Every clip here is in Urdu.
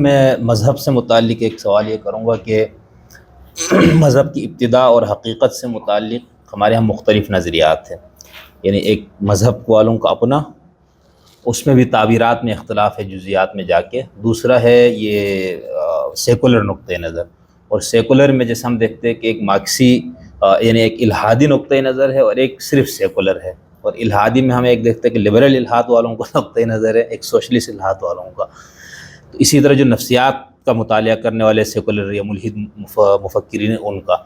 میں مذہب سے متعلق ایک سوال یہ کروں گا کہ مذہب کی ابتدا اور حقیقت سے متعلق ہمارے یہاں مختلف نظریات ہیں۔ یعنی ایک مذہب والوں کا اپنا، اس میں بھی تعبیرات میں اختلاف ہے جزیات میں جا کے۔ دوسرا ہے یہ سیکولر نقطۂ نظر۔ اور سیکولر میں جیسے ہم دیکھتے ہیں کہ ایک مارکسی یعنی ایک الہادی نقطۂ نظر ہے اور ایک صرف سیکولر ہے۔ اور الہادی میں ہم ایک دیکھتے ہیں کہ لبرل الہاد والوں کا نقطۂ نظر ہے، ایک سوشلسٹ الہاد والوں کا۔ تو اسی طرح جو نفسیات کا مطالعہ کرنے والے سیکولر یا ملحد مف- مفکرین ان کا۔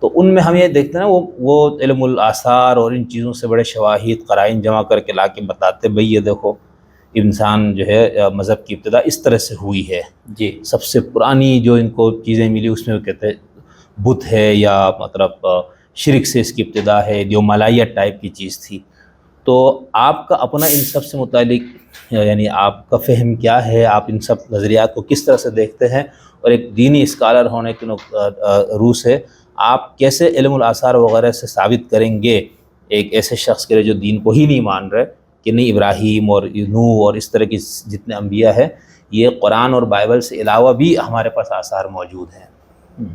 تو ان میں ہم یہ دیکھتے ہیں نا وہ وہ علم الاثار اور ان چیزوں سے بڑے شواہد قرائن جمع کر کے لا کے بتاتے بھئی یہ دیکھو انسان جو ہے مذہب کی ابتدا اس طرح سے ہوئی ہے۔ جی۔ سب سے پرانی جو ان کو چیزیں ملی اس میں وہ کہتے ہیں بت ہے یا مطلب شرک سے اس کی ابتدا ہے جو ملائیت ٹائپ کی چیز تھی۔ تو آپ کا اپنا ان سب سے متعلق یعنی آپ کا فہم کیا ہے؟ آپ ان سب نظریات کو کس طرح سے دیکھتے ہیں؟ اور ایک دینی اسکالر ہونے کی روح سے آپ کیسے علم الاثار وغیرہ سے ثابت کریں گے؟ ایک ایسے شخص کے لیے جو دین کو ہی نہیں مان رہے، کہ نہیں، ابراہیم اور نو اور اس طرح کی جتنے انبیاء ہیں، یہ قرآن اور بائبل سے علاوہ بھی ہمارے پاس آثار موجود ہیں۔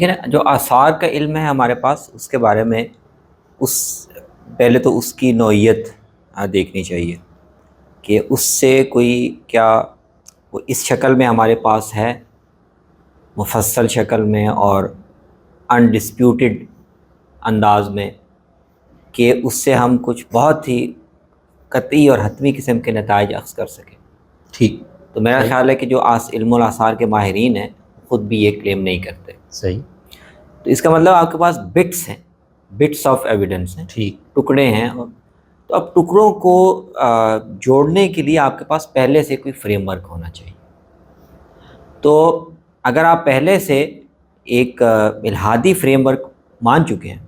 نا جو آثار کا علم ہے ہمارے پاس اس کے بارے میں اس پہلے تو اس کی نوعیت دیکھنی چاہیے کہ اس سے کوئی کیا وہ اس شکل میں ہمارے پاس ہے مفصل شکل میں اور انڈسپیوٹڈ انداز میں کہ اس سے ہم کچھ بہت ہی قطعی اور حتمی قسم کے نتائج اخذ کر سکیں۔ ٹھیک۔ تو میرا خیال ہے کہ جو آس علم الاثار کے ماہرین ہیں خود بھی یہ کلیم نہیں کرتے۔ صحیح۔ تو اس کا مطلب آپ کے پاس بٹس ہیں۔ بٹس آف ایویڈنس ہیں۔ ٹھیک۔ ٹکڑے ہیں۔ تو اب ٹکڑوں کو جوڑنے کے لیے آپ کے پاس پہلے سے کوئی فریم ورک ہونا چاہیے۔ تو اگر آپ پہلے سے ایک آ، الہادی فریم ورک مان چکے ہیں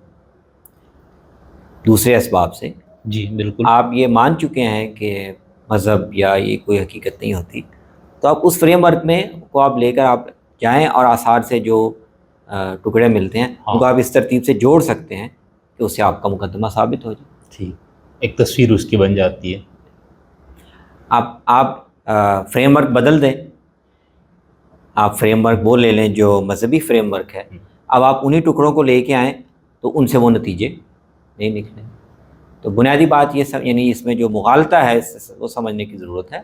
دوسرے اسباب سے۔ جی بالکل۔ آپ یہ مان چکے ہیں کہ مذہب یا یہ کوئی حقیقت نہیں ہوتی۔ تو آپ اس فریم ورک میں کو آپ لے کر آپ جائیں اور آثار سے جو ٹکڑے ملتے ہیں ان کو ہاں۔ آپ اس ترتیب سے جوڑ سکتے ہیں کہ اس سے آپ کا مقدمہ ثابت ہو جائے۔ ٹھیک۔ ایک تصویر اس کی بن جاتی ہے۔ آپ آپ فریم ورک بدل دیں۔ آپ فریم ورک وہ لے لیں جو مذہبی فریم ورک ہے۔ اب آپ انہی ٹکڑوں کو لے کے آئیں تو ان سے وہ نتیجے نہیں نکلیں۔ تو بنیادی بات یہ سب یعنی اس میں جو مغالطہ ہے اس سے وہ سمجھنے کی ضرورت ہے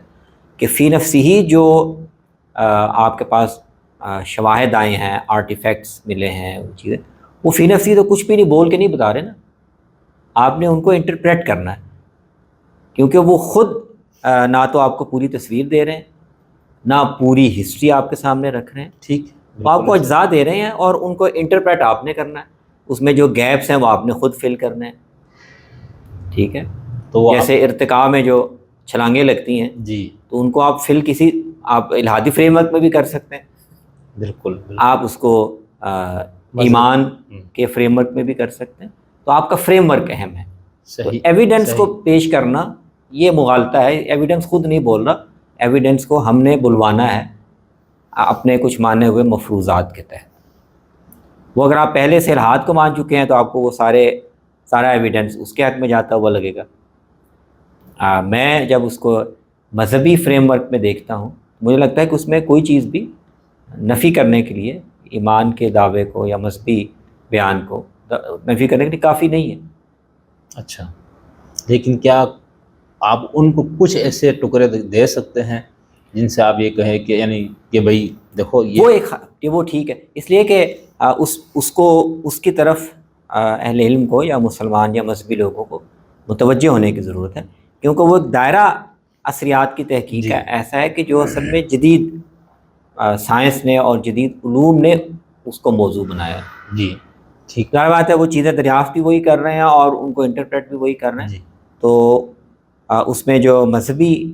کہ فی نفسی ہی جو آپ کے پاس شواہد آئے ہیں آرٹیفیکٹس ملے ہیں وہ چیزیں۔ وہ فی نفسی تو کچھ بھی نہیں بول کے نہیں بتا رہے نا۔ آپ نے ان کو انٹرپریٹ کرنا ہے۔ کیونکہ وہ خود نہ تو آپ کو پوری تصویر دے رہے ہیں نہ پوری ہسٹری آپ کے سامنے رکھ رہے ہیں۔ ٹھیک۔ وہ آپ کو اجزاء دے رہے ہیں اور ان کو انٹرپریٹ آپ نے کرنا ہے۔ اس میں جو گیپس ہیں وہ آپ نے خود فل کرنے ہیں۔ ٹھیک ہے؟ تو جیسے ارتقاء میں جو چھلانگیں لگتی ہیں جی۔ تو ان کو آپ فل کسی آپ الہادی فریم ورک میں بھی کر سکتے ہیں۔ بالکل آپ اس کو ایمان کے فریم ورک میں بھی کر سکتے ہیں۔ تو آپ کا فریم ورک اہم ہے۔ تو ایویڈنس کو۔ پیش کرنا یہ مغالطہ ہے۔ ایویڈنس خود نہیں بول رہا۔ ایویڈنس کو ہم نے بلوانا ہے اپنے کچھ مانے ہوئے مفروضات کے تحت۔ وہ اگر آپ پہلے سے الحاد کو مان چکے ہیں تو آپ کو وہ سارے سارا ایویڈنس اس کے حق میں جاتا ہوا لگے گا۔ میں جب اس کو مذہبی فریم ورک میں دیکھتا ہوں مجھے لگتا ہے کہ اس میں کوئی چیز بھی نفی کرنے کے لیے ایمان کے دعوے کو یا مذہبی بیان کو نفی کرنے کے لیے کافی نہیں ہے۔ اچھا۔ لیکن کیا آپ ان کو کچھ ایسے ٹکڑے دے سکتے ہیں جن سے آپ یہ کہیں کہ یعنی کہ بھائی دیکھو وہ یہ ایک یہ وہ ٹھیک ہے۔ اس لیے کہ اس اس کو اس کی طرف اہل علم کو یا مسلمان یا مذہبی لوگوں کو متوجہ ہونے کی ضرورت ہے۔ کیونکہ وہ دائرہ اثریات کی تحقیق جی۔ ہے۔ ایسا ہے کہ جو اصل میں جدید سائنس نے اور جدید علوم نے اس کو موضوع بنایا۔ جی۔ ٹھیک۔ ظاہر بات ہے وہ چیزیں دریافت بھی وہی کر رہے ہیں اور ان کو انٹرپریٹ بھی وہی کر رہے ہیں۔ جی۔ تو اس میں جو مذہبی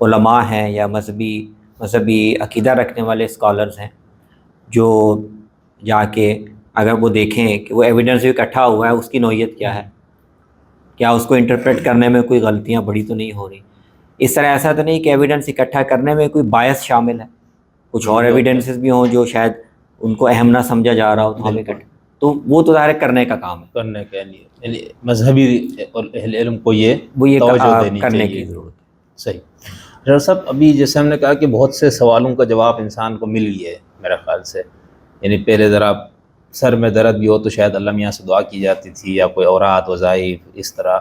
علماء ہیں یا مذہبی مذہبی عقیدہ رکھنے والے اسکالرز ہیں جو جا کے اگر وہ دیکھیں کہ وہ ایویڈنس جو اکٹھا ہوا ہے اس کی نوعیت کیا ہے؟ کیا اس کو انٹرپریٹ کرنے میں کوئی غلطیاں بڑی تو نہیں ہو رہی؟ اس طرح ایسا تو نہیں کہ ایویڈنس اکٹھا کرنے میں کوئی باعث شامل ہے۔ کچھ اور ایویڈنسز بھی ہوں جو شاید ان کو اہم نہ سمجھا جا رہا ہو تو ہم بالکل۔ اکٹھا تو وہ تو ظاہر کرنے کا کام ہے۔ کرنے کے لیے۔ یعنی مذہبی اور اہل علم کو یہ وہ یہ کرنے۔ کی ضرورت ہے۔ صحیح۔ ڈاکٹر صاحب ابھی جیسے ہم نے کہا کہ بہت سے سوالوں کا جواب انسان کو مل گیا ہے میرے خیال سے۔ یعنی پہلے ذرا سر میں درد بھی ہو تو شاید اللہ میاں سے دعا کی جاتی تھی یا کوئی اورات وظائف اس طرح۔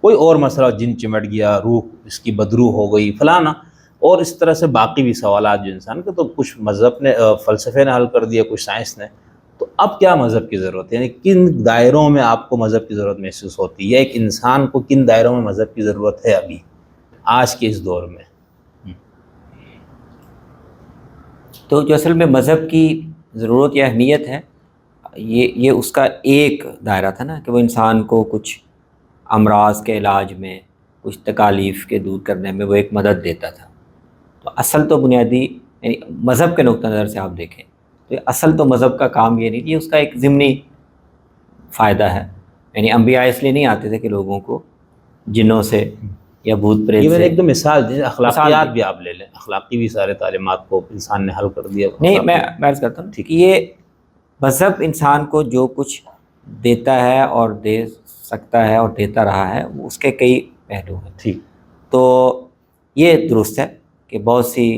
کوئی اور مسئلہ جن چمٹ گیا، روح اس کی بدرو ہو گئی، فلانا۔ اور اس طرح سے باقی بھی سوالات جو انسان کے، تو کچھ مذہب نے فلسفے نے حل کر دیا، کچھ سائنس نے۔ تو اب کیا مذہب کی ضرورت ہے؟ یعنی کن دائروں میں آپ کو مذہب کی ضرورت محسوس ہوتی ہے؟ یا ایک انسان کو کن دائروں میں مذہب کی ضرورت ہے ابھی، آج کے اس دور میں؟ تو جو اصل میں مذہب کی ضرورت یا اہمیت ہے، یہ یہ اس کا ایک دائرہ تھا نا، کہ وہ انسان کو کچھ امراض کے علاج میں کچھ تکالیف کے دور کرنے میں وہ ایک مدد دیتا تھا۔ تو اصل تو بنیادی یعنی مذہب کے نقطہ نظر سے آپ دیکھیں تو اصل تو مذہب کا کام یہ نہیں یہ اس کا ایک ضمنی فائدہ ہے۔ یعنی انبیاء اس لیے نہیں آتے تھے کہ لوگوں کو جنوں سے یا بھوت پریت سے ایک دم مثال دی اخلاقیات۔ بھی آپ لے لیں۔ اخلاقی بھی سارے تعلیمات کو انسان نے حل کر دیا۔ نہیں میں میں عرض کرتا ہوں ٹھیک۔ یہ مذہب انسان کو جو کچھ دیتا ہے اور دے سکتا ہے اور دیتا رہا ہے اس کے کئی پہلو ہیں۔ ٹھیک۔ تو یہ درست ہے کہ بہت سی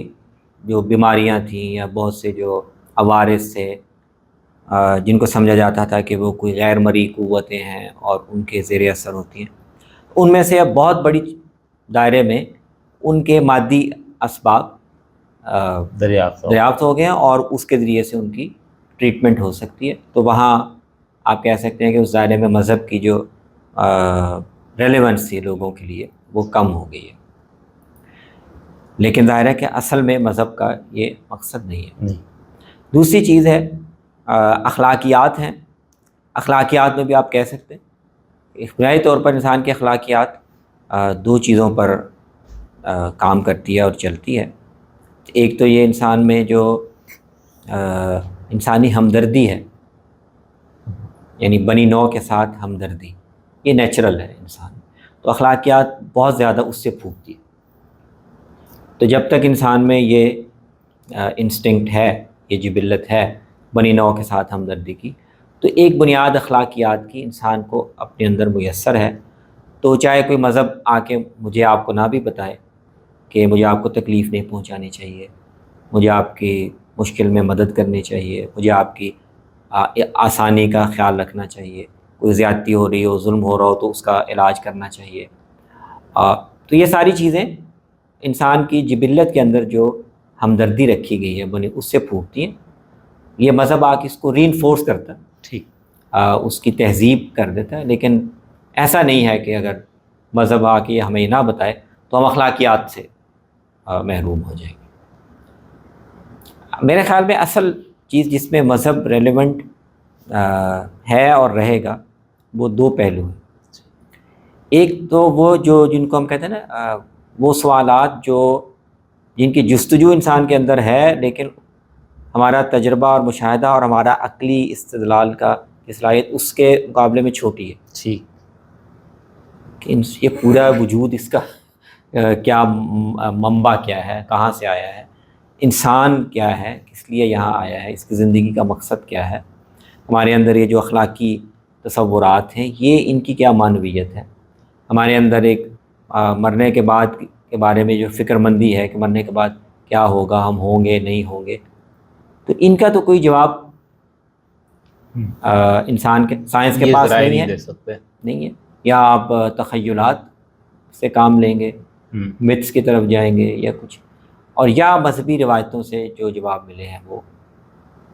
جو بیماریاں تھیں یا بہت سے جو عوارث سے جن کو سمجھا جاتا تھا کہ وہ کوئی غیر مری قوتیں ہیں اور ان کے زیر اثر ہوتی ہیں۔ ان میں سے اب بہت بڑی دائرے میں ان کے مادی اسباب دریافت۔ دریافت ہو گئے ہیں اور اس کے ذریعے سے ان کی ٹریٹمنٹ ہو سکتی ہے۔ تو وہاں آپ کہہ سکتے ہیں کہ اس دائرے میں مذہب کی جو ریلیونس تھی لوگوں کے لیے وہ کم ہو گئی ہے۔ لیکن ظاہر ہے کہ اصل میں مذہب کا یہ مقصد نہیں ہے۔ نہیں۔ دوسری چیز ہے اخلاقیات ہیں۔ اخلاقیات میں بھی آپ کہہ سکتے ہیں۔ بنیادی طور پر انسان کی اخلاقیات دو چیزوں پر کام کرتی ہے اور چلتی ہے۔ ایک تو یہ انسان میں جو انسانی ہمدردی ہے یعنی بنی نو کے ساتھ ہمدردی۔ یہ نیچرل ہے انسان تو اخلاقیات بہت زیادہ اس سے پھوٹتی ہے تو جب تک انسان میں یہ انسٹنکٹ ہے، یہ جبلت ہے، بنی نو کے ساتھ ہمدردی کی، تو ایک بنیاد اخلاقیات کی انسان کو اپنے اندر میسر ہے۔ تو چاہے کوئی مذہب آ کے مجھے آپ کو نہ بھی بتائے کہ مجھے آپ کو تکلیف نہیں پہنچانی چاہیے، مجھے آپ کی مشکل میں مدد کرنی چاہیے، مجھے آپ کی آسانی کا خیال رکھنا چاہیے کوئی زیادتی ہو رہی ہو ظلم ہو رہا ہو تو اس کا علاج کرنا چاہیے۔ آ، تو یہ ساری چیزیں انسان کی جبلت کے اندر جو ہمدردی رکھی گئی ہے بنی اس سے پھوٹتی ہیں۔ یہ مذہب آ کے اس کو ری انفورس کرتا۔ ہے ٹھیک اس کی تہذیب کر دیتا۔ ہے لیکن ایسا نہیں ہے کہ اگر مذہب آ کے یہ ہمیں نہ بتائے تو ہم اخلاقیات سے محروم ہو جائیں گے۔ میرے خیال میں اصل چیز جس میں مذہب ریلیونٹ ہے اور رہے گا وہ دو پہلو ہیں۔ ایک تو وہ جو جن کو ہم کہتے ہیں نا وہ سوالات جو جن کی جستجو انسان کے اندر ہے لیکن ہمارا تجربہ اور مشاہدہ اور ہمارا عقلی استدلال کا صلاحیت اس کے مقابلے میں چھوٹی ہے۔ ٹھیک کہ ان- یہ پورا وجود اس کا کیا منبع کیا ہے کہاں سے آیا ہے انسان کیا ہے کس لیے یہاں آیا ہے اس کی زندگی کا مقصد کیا ہے۔ ہمارے اندر یہ جو اخلاقی تصورات ہیں یہ ان کی کیا معنویت ہے؟ ہمارے اندر ایک مرنے کے بعد کے بارے میں جو فکر مندی ہے کہ مرنے کے بعد کیا ہوگا ہم ہوں گے نہیں ہوں گے تو ان کا تو کوئی جواب انسان کے سائنس کے پاس نہیں ہے۔ نہیں ہے۔ یا آپ تخیلات سے کام لیں گے متس کی طرف جائیں گے یا کچھ۔ اور یا مذہبی روایتوں سے جو جواب ملے ہیں وہ۔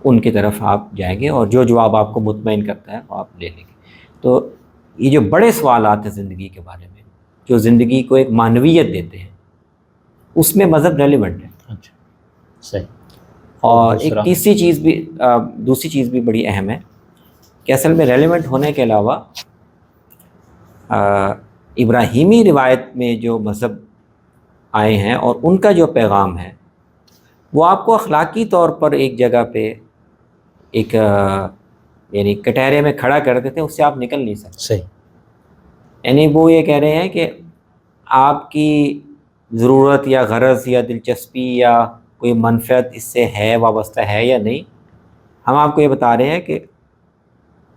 ان کی طرف آپ جائیں گے اور جو جواب آپ کو مطمئن کرتا ہے وہ آپ لے لیں گے۔ تو یہ جو بڑے سوالات ہیں زندگی کے بارے میں جو زندگی کو ایک معنویت دیتے ہیں اس میں مذہب ریلیونٹ ہے۔ اچھا صحیح۔ اور ایک؟ تیسری چیز بھی دوسری چیز بھی بڑی اہم ہے کہ اصل میں ریلیونٹ ہونے کے علاوہ ابراہیمی روایت میں جو مذہب آئے ہیں اور ان کا جو پیغام ہے وہ آپ کو اخلاقی طور پر ایک جگہ پہ ایک یعنی کٹہرے میں کھڑا کر دیتے ہیں اس سے آپ نکل نہیں سکتے۔ صحیح۔ یعنی وہ یہ کہہ رہے ہیں کہ آپ کی ضرورت یا غرض یا دلچسپی یا کوئی منفعت اس سے ہے وابستہ ہے یا نہیں ہم آپ کو یہ بتا رہے ہیں کہ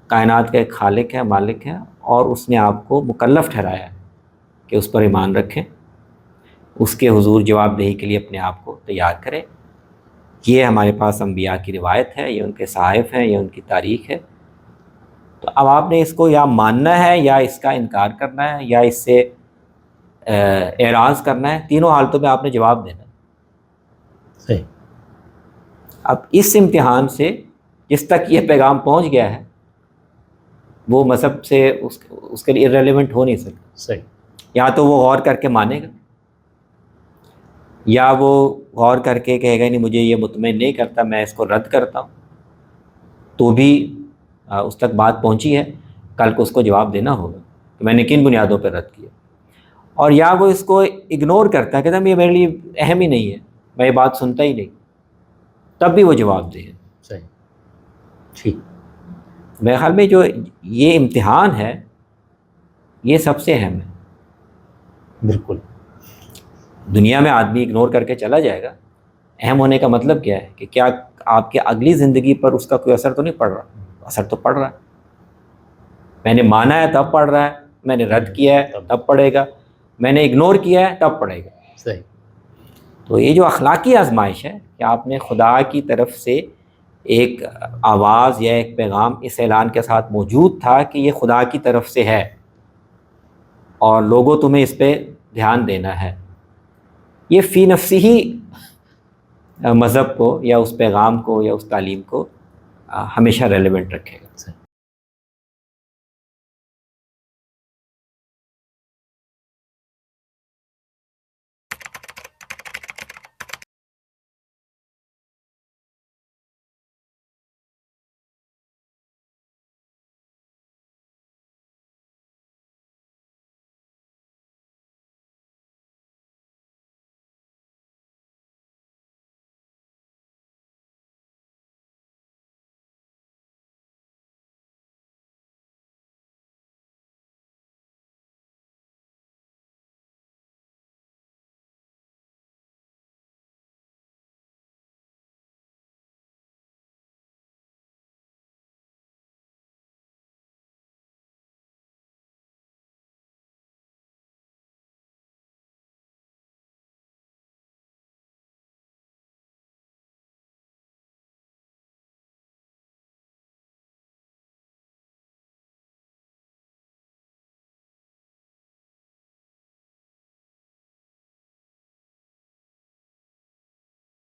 کائنات کا ایک خالق ہے مالک ہے اور اس نے آپ کو مکلف ٹھہرایا ہے کہ اس پر ایمان رکھیں اس کے حضور جواب دہی کے لیے اپنے آپ کو تیار کریں۔ یہ ہمارے پاس انبیاء کی روایت ہے یہ ان کے صحائف ہیں یہ ان کی تاریخ ہے۔ تو اب آپ نے اس کو یا ماننا ہے یا اس کا انکار کرنا ہے یا اس سے اعراض کرنا ہے تینوں حالتوں میں آپ نے جواب دینا۔ ہے صحیح۔ اب اس امتحان سے جس تک یہ پیغام پہنچ گیا ہے وہ مذہب سے اس اس کے لیے ریلیونٹ ہو نہیں سکتا۔ صحیح۔ یا تو وہ غور کر کے مانے گا۔ یا وہ غور کر کے کہے گا نہیں مجھے یہ مطمئن نہیں کرتا میں اس کو رد کرتا ہوں۔ تو بھی اس تک بات پہنچی ہے۔ کل کو اس کو جواب دینا ہوگا کہ میں نے کن بنیادوں پہ رد کیا۔ اور یا وہ اس کو اگنور کرتا ہے کہتا ہے یہ میرے لیے اہم ہی نہیں ہے میں یہ بات سنتا ہی نہیں۔ تب بھی وہ جواب دے۔ صحیح۔ ٹھیک۔ میرے خیال میں جو یہ امتحان ہے یہ سب سے اہم ہے۔ بالکل۔ دنیا میں آدمی اگنور کر کے چلا جائے گا۔ اہم ہونے کا مطلب کیا ہے کہ کیا آپ کی اگلی زندگی پر اس کا کوئی اثر تو نہیں پڑ رہا؟ اثر تو پڑ رہا ہے۔ میں نے مانا ہے تب پڑھ رہا ہے میں نے رد کیا ہے تب پڑھے گا۔ میں نے اگنور کیا ہے تب پڑھے گا۔ صحیح۔ تو یہ جو اخلاقی آزمائش ہے کہ آپ نے خدا کی طرف سے ایک آواز یا ایک پیغام اس اعلان کے ساتھ موجود تھا کہ یہ خدا کی طرف سے ہے اور لوگوں تمہیں اس پہ دھیان دینا ہے۔ یہ فی نفسی ہی مذہب کو یا اس پیغام کو یا اس تعلیم کو ہمیشہ ریلیونٹ رکھے گا۔